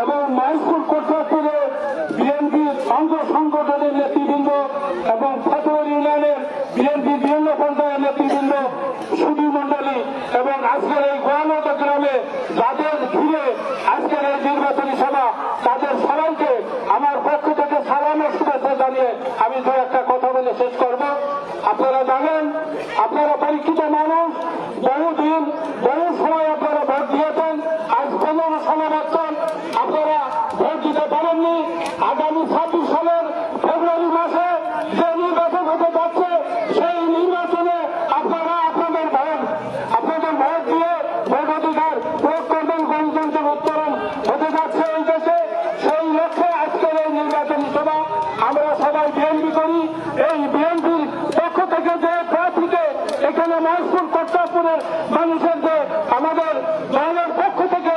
এবং বিএনপির অঙ্গ সংগঠনের নেতৃবৃন্দ এবং ইউনিয়নের বিএনপি বিভিন্ন পর্যায়ের নেতৃবৃন্দ সুধী মন্ডলী এবং আজকের এই গোয়ালত গ্রামে যাদের ঘিরে আজকের এই নির্বাচনী সভা, তাদের সবাইকে আমার পক্ষ থেকে সালামের শুভেচ্ছা জানিয়ে আমি দু একটা কথা বলে শেষ করব। আপনারা জানেন, আপনারা পরীক্ষিত মানুষ, বহুদিন, বহু সময় আপনারা ভোট দিয়েছেন আজ পনেরো ষোলো বছর আপনারা ভোট দিতে পারেননি আগামী ছাব্বিশ সালের ফেব্রুয়ারি মাসে যে নির্বাচন হতে যাচ্ছে সেই নির্বাচনে আপনারা আপনাদের ভোট আপনাদের ভোট দিয়ে ভোট অধিকার প্রয়োগ করবেন গণতন্ত্রের উত্তরণ হতে যাচ্ছে এই দেশে সেই লক্ষ্যে আজকের এই নির্বাচনী সভা আমরা সবাই বিএনপি করি এই বিএনপির পক্ষ থেকে যে প্রার্থীকে এখানে মহসুল কর্তারপুরের মানুষের আমাদের দলের পক্ষ থেকে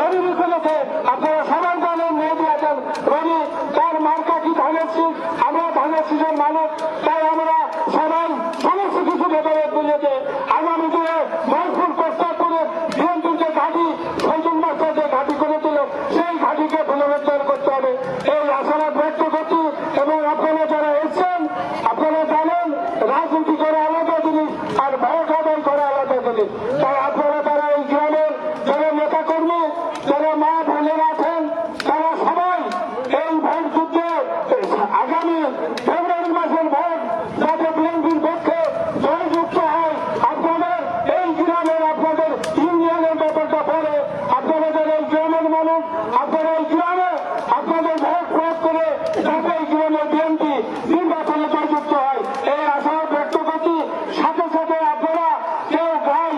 নবীন করেছে আপনারা সবাই জানেন মেহেদি আছেন রবি তার মার্কা কি ধানের শীষ? আমরা ধানের শীষের মানুষ তাই আমরা সবাই সমস্ত কিছু ব্যাপারে বুঝেছে আগামী দিনে মহসুল কর্তারপুরের বিএনপির যে ঘাঁটি সঞ্জন মাস্টার যে ঘাঁটি করে দিল সেই ঘাঁটিকে পুনরুদ্ধার করতে হবে। এই আশাবাদ ব্যক্ত করছি এবং আপনারা যারা এসছেন, আপনারা জানেন রাজনীতি করা আলাদা জিনিস আর ভোট আদায় করা আলাদা জিনিস হয়, আপনাদের এই গ্রামের, আপনাদের ইউনিয়নের ব্যাপারটা পরে আপনারা যারা এই গ্রামের মানুষ, আপনাদের ভোট প্রয়োগ করে যাতে এই গ্রামের বিএনপি নির্বাচনে জয়যুক্ত হয় এই আশা ব্যক্ত করছি সাথে সাথে আপনারা কেউ গাই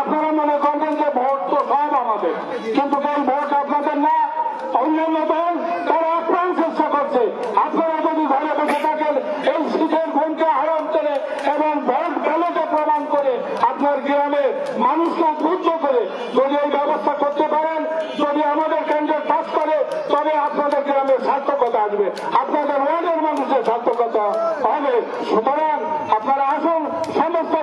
আপনারা মনে করবেন যে ভোট তো সব আমাদের কিন্তু আপনাদের না, অন্যান্য দল তারা আপ্রাণ চেষ্টা করছে। আপনারা যদি ঘরে বসে থাকেন, এই শীতের গুণকে আহরণ করে এবং ভোট ব্যালটে প্রমাণ করে আপনার গ্রামে মানুষকে উদ্বুদ্ধ করে যদি এই ব্যবস্থা করতে পারেন, যদি আমাদের কেন্দ্রের পাস করে, তবে আপনাদের গ্রামের সার্থকতা আসবে। আপনাদের ওয়ার্ডের মানুষের সার্থকতা হবে। সুতরাং আপনারা আসুন, সমস্ত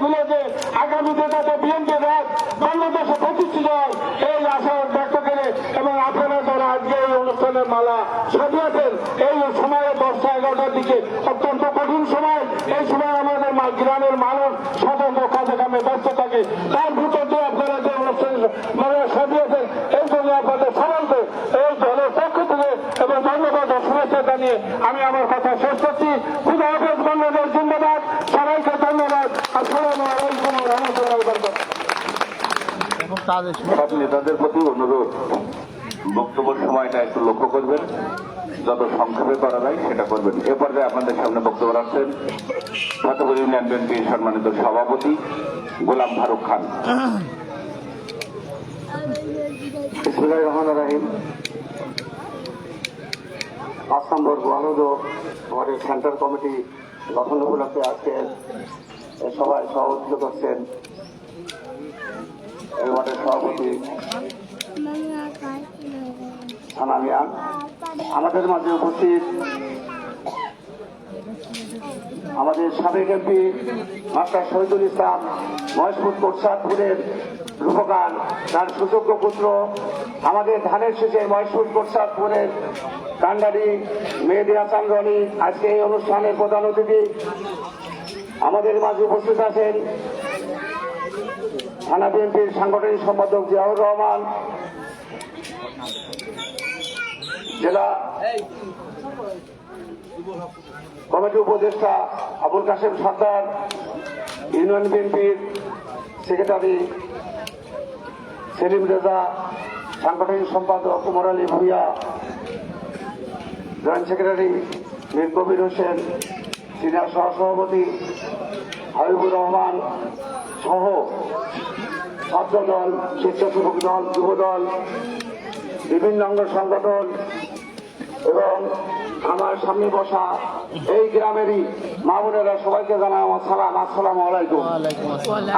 ভুলে যে আগামীতে যাতে বিএনপি রাজ বাংলাদেশে প্রতিষ্ঠিত হয় এই আশা ব্যক্ত করে এবং আপনারা যারা আজকে এই অনুষ্ঠানের মালা সাজিয়েছেন এই সময়ে দশটা এগারোটার দিকে অত্যন্ত কঠিন সময় এই সময় আমাদের মা- গ্রামের মানুষ স্বতন্ত্র কাজে কামে ব্যস্ত থাকে তার ভিতর দিয়ে আপনারা যে অনুষ্ঠান মালা সাজিয়েছেন এই জন্য আপনাদের সবাইকে এই দলের পক্ষ থেকে এবং ধন্যবাদ ও শুভেচ্ছা জানিয়ে আমি আমার কথা শেষ করছি খুদা হাফেজ বাংলাদেশ জিন্দাবাদ সবাইকে ধন্যবাদ আসসালামু আলাইকুম রহমতুল্লাহ বরকত সব নেতাদের প্রতি অনুরোধ বক্তব্যের সময়টা একটু লক্ষ্য করবেন। যত সংক্ষেপে করা যায় সেটা করবেন। এ পর্যায়ে আপনাদের সামনে বক্তব্য রাখছেন ফতেপুর ইউনিয়ন বিএনপির সম্মানিত সভাপতি গোলাম ফারুক খান। রহমান রাহিম। পাঁচ নম্বর গোয়ালদ আমাদের সেন্ট্রাল কমিটি গঠন উপলক্ষে আজকে সভায় সভাপতিত্ব করছেন এই ওয়ার্ডের সভাপতি সানামিয়া। আমাদের মাঝে উপস্থিত আমাদের সাবেক এমপি মাস্টার শহীদুল ইসলাম, মহেশপুর কোটসাদপুরের রূপকার, তার সুযোগ্য পুত্র, আমাদের ধানের শেষে মহেশপুর কোটসাদপুরের কান্ডারি মেহেদি হাসান রনি। আজকে এই অনুষ্ঠানের প্রধান অতিথি আমাদের মাঝে উপস্থিত আছেন থানা বিএনপির সাংগঠনিক সম্পাদক জিয়াউর রহমান, জেলা কমিটি উপদেষ্টা আবুল কাশেম সর্দার, ইউনিয়ন বিএনপির সেক্রেটারি সেলিম রেজা, সাংগঠনিক সম্পাদক Kumar Ali Bhuiyan, joint secretary Mir Kabir Hossain senior সহসভাপতি হাবিবুর রহমান সহ ছাত্র দল স্বেচ্ছাসেবক দল যুব দল বিভিন্ন অঙ্গ সংগঠন এবং আমার সামনে বসা এই গ্রামেরই মা বোনেরা সবাইকে জানাই আমার সালাম আসসালাম আলাইকুম।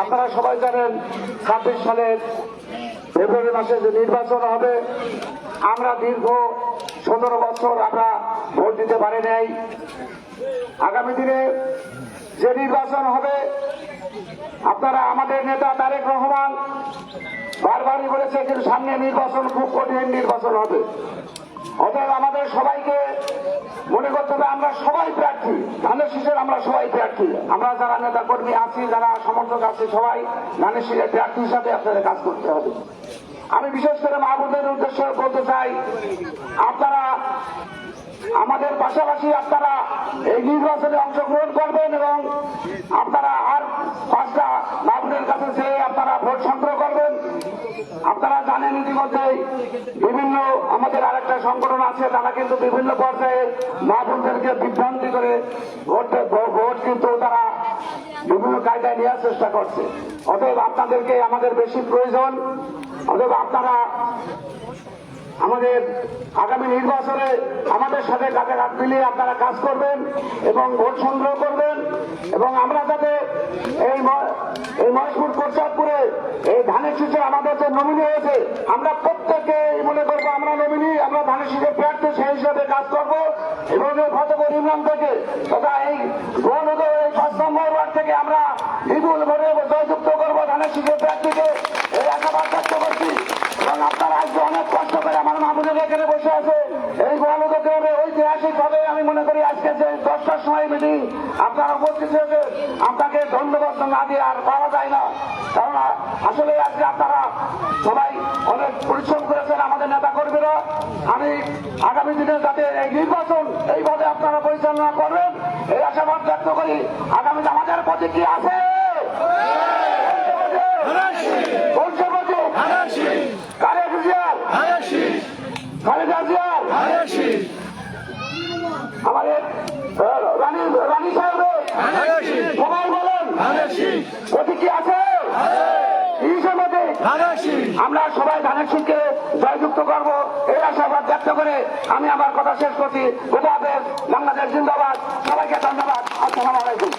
আপনারা সবাই জানেন ছাব্বিশ সালের ফেব্রুয়ারি মাসে যে নির্বাচন হবে আমরা দীর্ঘ সতেরো বছর আমরা ভোট দিতে পারি নাই। আগামী দিনে যে নির্বাচন হবে, আপনারা আমাদের নেতা তারেক রহমান বারবারই বলেছে কিন্তু সামনে নির্বাচন খুব কঠিন নির্বাচন হবে। অতএব আমাদের সবাইকে মনে করতে হবে, আমরা সবাই প্রার্থী। ধানের শীষের আমরা সবাই প্রার্থী। আমরা যারা নেতা কর্মী আছি, যারা সমর্থক আছি, সবাই ধানের শীষের প্রার্থী হিসাবে আপনাদের কাজ করতে হবে। আমি বিশেষ করে মাহবুদের উদ্দেশ্যে বলতে চাই, আপনারা আমাদের পাশাপাশি আপনারা এই নির্বাচনে অংশগ্রহণ করবেন এবং আপনারা আর পাঁচটা মাহবুদের কাছে যেয়ে আপনারা ভোট সংগ্রহ করবেন। আপনারা জানেন ইতিমধ্যে বিভিন্ন আমাদের আরেকটা সংগঠন আছে, তারা কিন্তু বিভিন্ন পর্যায়ে মাহবুবদেরকে বিভ্রান্তি করে ভোট ভোট কিন্তু তারা বিভিন্ন কায়দায় নেওয়ার চেষ্টা করছে। অতএব আপনাদেরকে আমাদের বেশি প্রয়োজন। অতএব আপনারা আমাদের আগামী নির্বাচনে আমাদের সাথে কাজে হাত মিলিয়ে আপনারা কাজ করবেন এবং ভোট সংগ্রহ করবেন এবং আমরা যাতে এই এই মহেশপুর প্রসাদপুরে এই ধানের শীষে আমাদের যে নমিনি হয়েছে, আমরা প্রত্যেকে মনে করব আমরা নমিনি আমরা ধানের শীষের প্রার্থী সেই হিসাবে কাজ করব। এবং এই ফতেপুর ইউনিয়ন থেকে তথা এই গোয়ালুদ এই পাঁচ নম্বর ওয়ার্ড থেকে আমরা বিপুল ভোটে জয়যুক্ত করব ধানের শীষের প্রার্থীকে। এখানে বসে আছে। এই গোয়ালুদকে ঐতিহাসিক ভাবে আমি মনে করি আজকে যে দশটার সময় মিটিং, আপনারা উপস্থিত হয়েছে। আপনাকে ধন্যবাদ না দিয়ে আর পাওয়া যায় না। কারণ আসলে আজকে আপনারা সবাই অনেক পরিশ্রম করেছেন আমাদের নেতা কর্মীরা আমি আগামী দিনে যাতে এই নির্বাচন এইভাবে আপনারা পরিচালনা করবেন, এই আশাবাদ ব্যক্ত করি। আগামী আমাদের প্রতি কি আছে। আমরা সবাই ধানের শীতকে জয়যুক্ত করব। এই আশাবাদ ব্যক্ত করে আমি আমার কথা শেষ করছি। গোটা বাংলাদেশ জিন্দাবাদ। সবাইকে ধন্যবাদ। আসসালাম আলাইকুম।